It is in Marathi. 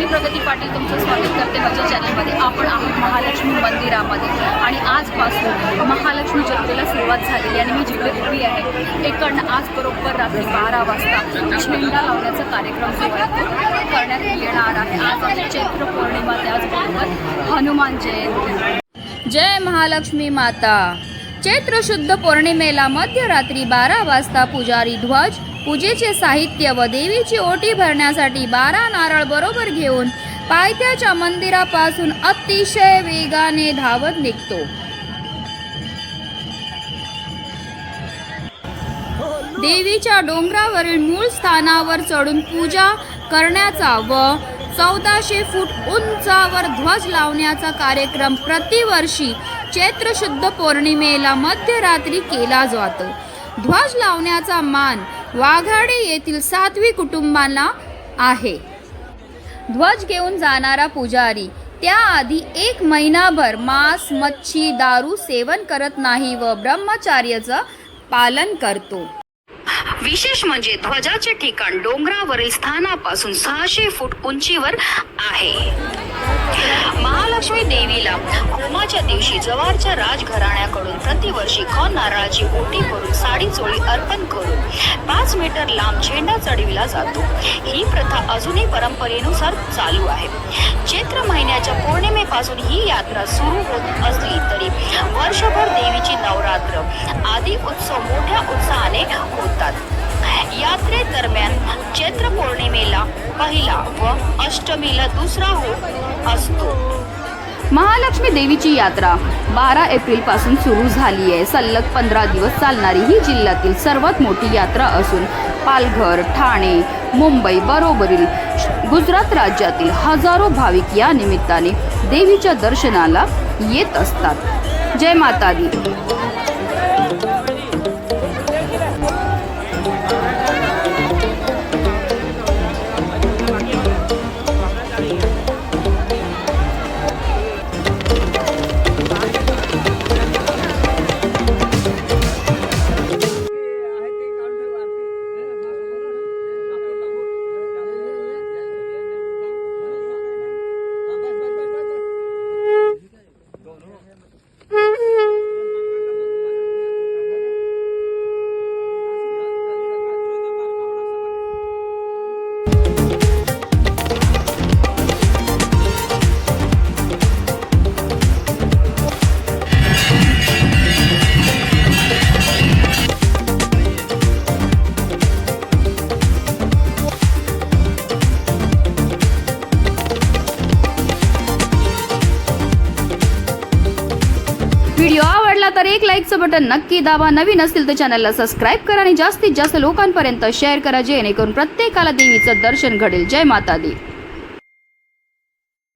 मी प्रगती पाटील तुमचं स्वागत करते माझ्या चॅनलमध्ये. आपण आहोत महालक्ष्मी मंदिरामध्ये. आणि आजपासून महालक्ष्मी जत्रेला सुरुवात झाली आणि मी जिकडे उभी आहे एकडनं आज बरोबर रात्री बारा वाजता शेंडा लावण्याचा कार्यक्रम करण्यात येणार आहे. आज चैत्र पौर्णिमा त्याचबरोबर हनुमान जयंती. जय महालक्ष्मी माता. चैत्र शुद्ध पौर्णिमेला मध्यरात्री बारा वाजता पुजारी ध्वज पूजेचे साहित्य व देवीची ओटी भरण्यासाठी बारा नारळ बरोबर घेऊन पायथ्याच्या मंदिरापासून अतिशय वेगाने धावत निघतो. देवीच्या डोंगरावरील मूळ स्थानावर चढून पूजा करण्याचा व चौदाशे फूट उंचावर ध्वज लावण्याचा कार्यक्रम प्रतिवर्षी चैत्र शुद्ध पौर्णिमेला मध्यरात्री केला जातो. ध्वज लावण्याचा मान वाघाडे येथील सातवी कुटुंबांना आहे. ध्वज घेऊन जाणारा पुजारी त्याआधी एक महिनाभर मांस मच्छी दारू सेवन करत नाही व ब्रह्मचार्याचं पालन करतो. विशेष म्हणजे ध्वजाचे ठिकाण डोंगरावरील स्थानापासून सहाशे फूट उंचीवर आहे. महालक्ष्मी देवीला होमाच्या दिवशी जवळच्या राजघराण्याकडून प्रतिवर्षी खण नारळाची ओटी भरून साडी चोळी अर्पण करून पाच मीटर लांब झेंडा चढविला जातो. ही प्रथा अजूनही परंपरेनुसार चालू आहे. चैत्र महिन्याच्या पौर्णिमेपासून ही यात्रा सुरू होत असली तरी वर्षभर देवीची नवरात्र आदी उत्सव मोठ्या उत्साहाने दरम्यान चैत्र पौर्णिमेला पहिला व अष्टमीला दुसरा होत असतो. महालक्ष्मी देवीची यात्रा बारा एप्रिलपासून सुरू झाली आहे. सलग पंधरा दिवस चालणारी ही जिल्ह्यातील सर्वात मोठी यात्रा असून पालघर ठाणे मुंबई बरोबरील गुजरात राज्यातील हजारो भाविक या निमित्ताने देवीच्या दर्शनाला येत असतात. जय माता दी. व्हिडिओ आवडला तर एक लाईकचं बटन नक्की दाबा. नवीन असतील तर चॅनलला सबस्क्राईब करा आणि जास्तीत जास्त लोकांपर्यंत शेअर करा जेणेकरून प्रत्येकाला देवीचं दर्शन घडेल. जय माता दी.